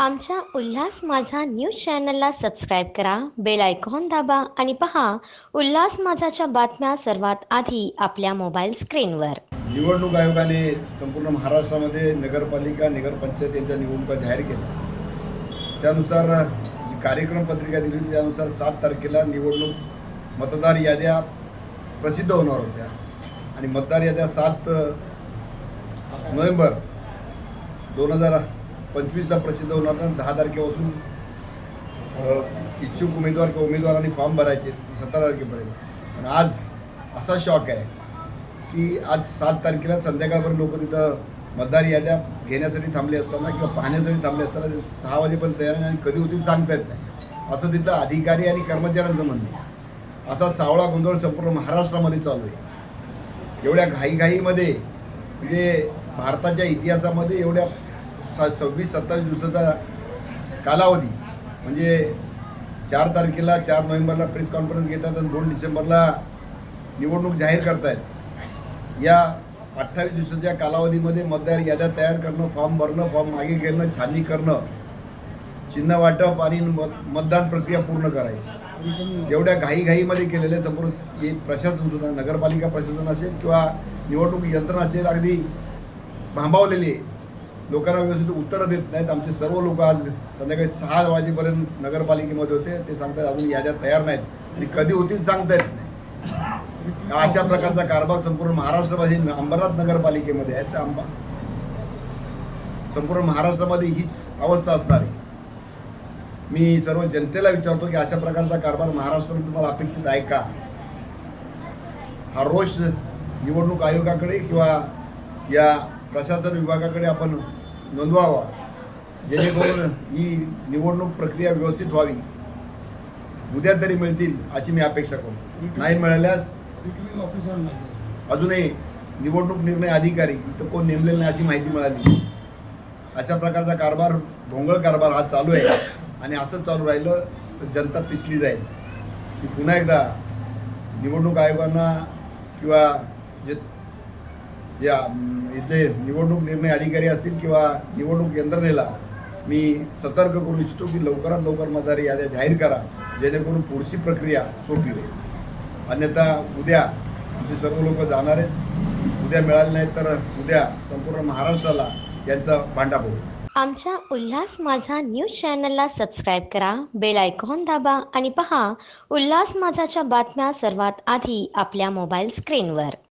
आमच्या उल्हास माझा न्यूज चॅनलला सबस्क्राईब करा बेल आयकॉन दाबा आणि पहा उल्हास माझाच्या बातम्या सर्वात आधी आपल्या मोबाईल स्क्रीनवर. निवडणूक आयोगाने संपूर्ण महाराष्ट्रामध्ये नगरपालिका नगरपंचायत यांच्या निवडणुका जाहीर केल्या. त्यानुसार जी कार्यक्रम पत्रिका दिली होती त्यानुसार सात तारखेला निवडणूक मतदार याद्या प्रसिद्ध होणार होत्या. आणि मतदार याद्या सात नोव्हेंबर दोन हजार पंचवीसला प्रसिद्ध होणार होत्या दहा तारखेपासून इच्छुक उमेदवार किंवा उमेदवारांनी फॉर्म भरायचे सतरा तारखेपर्यंत. आणि आज असा शॉक आहे की आज सात तारखेला संध्याकाळपर्यंत लोक तिथं मतदार याद्या घेण्यासाठी थांबले असताना किंवा पाहण्यासाठी थांबले असताना सहा वाजेपर्यंत तयार नाही आणि कधी होतील सांगता येत नाही. असं तिथं अधिकारी आणि कर्मचाऱ्यांचं म्हणणं आहे. असा सावळा गोंधळ संपूर्ण महाराष्ट्रामध्ये चालू आहे. एवढ्या घाईघाईमध्ये म्हणजे भारताच्या इतिहासामध्ये एवढ्या सात सव्वीस सत्तावीस दिवसाचा कालावधी. म्हणजे चार तारखेला चार नोव्हेंबरला प्रेस कॉन्फरन्स घेतात आणि दोन डिसेंबरला निवडणूक जाहीर करतायत. या अठ्ठावीस दिवसाच्या कालावधीमध्ये मतदार याद्या तयार करणं फॉर्म भरणं फॉर्म मागे घेणं छाननी करणं चिन्ह वाटप आणि मत- मतदान प्रक्रिया पूर्ण करायची. एवढ्या घाईघाईमध्ये केलेले संपूर्ण हे प्रशासन सुद्धा नगरपालिका प्रशासन असेल किंवा निवडणूक यंत्रणा असेल अगदी भांबावलेली आहे. लोकांना व्यवस्थित उत्तरं देत नाहीत. आमचे सर्व लोक आज संध्याकाळी सहा वाजेपर्यंत नगरपालिकेमध्ये होते. ते सांगतात अजून याद्या तयार नाहीत. आणि कधी होतील सांगता येत नाही. अशा प्रकारचा कारभार संपूर्ण महाराष्ट्रामध्ये अंबरनाथ नगरपालिकेमध्ये आहे. त्या अंबा संपूर्ण महाराष्ट्रामध्ये हीच अवस्था असणार आहे. मी सर्व जनतेला विचारतो की अशा प्रकारचा कारभार महाराष्ट्रामध्ये तुम्हाला अपेक्षित आहे का? हा रोष निवडणूक आयोगाकडे किंवा या प्रशासन विभागाकडे आपण नोंदवावा. जेणेकरून ही निवडणूक प्रक्रिया व्यवस्थित व्हावी. उद्या तरी मिळतील अशी मी अपेक्षा करतो नाही मिळाल्यास अजूनही निवडणूक निर्णय अधिकारी इथं कोण नेमलेलं नाही अशी माहिती मिळाली अशा प्रकारचा कारभार भोंगळ कारभार हा चालू आहे. आणि असं चालू राहिलं तर जनता पिसली जाईल. की पुन्हा एकदा निवडणूक आयोगांना किंवा जे या इथे निवडणूक निर्णय अधिकारी असतील किंवा निवडणूक यंत्रणेला मी सतर्क करू इच्छितो की लवकरात लवकर मतदार याद्या जाहीर करा जेणेकरून पुढची प्रक्रिया सोपी होईल. अन्यथा उद्या आमचे सर्व लोक जाणार आहेत. उद्या मिळाले नाहीत तर उद्या संपूर्ण महाराष्ट्राला यांचा भांडा पडू आमच्या उल्हास माझा न्यूज चॅनलला सबस्क्राईब करा बेल आयकॉन दाबा आणि पहा उल्हास माझाच्या बातम्या सर्वात आधी आपल्या मोबाईल स्क्रीनवर.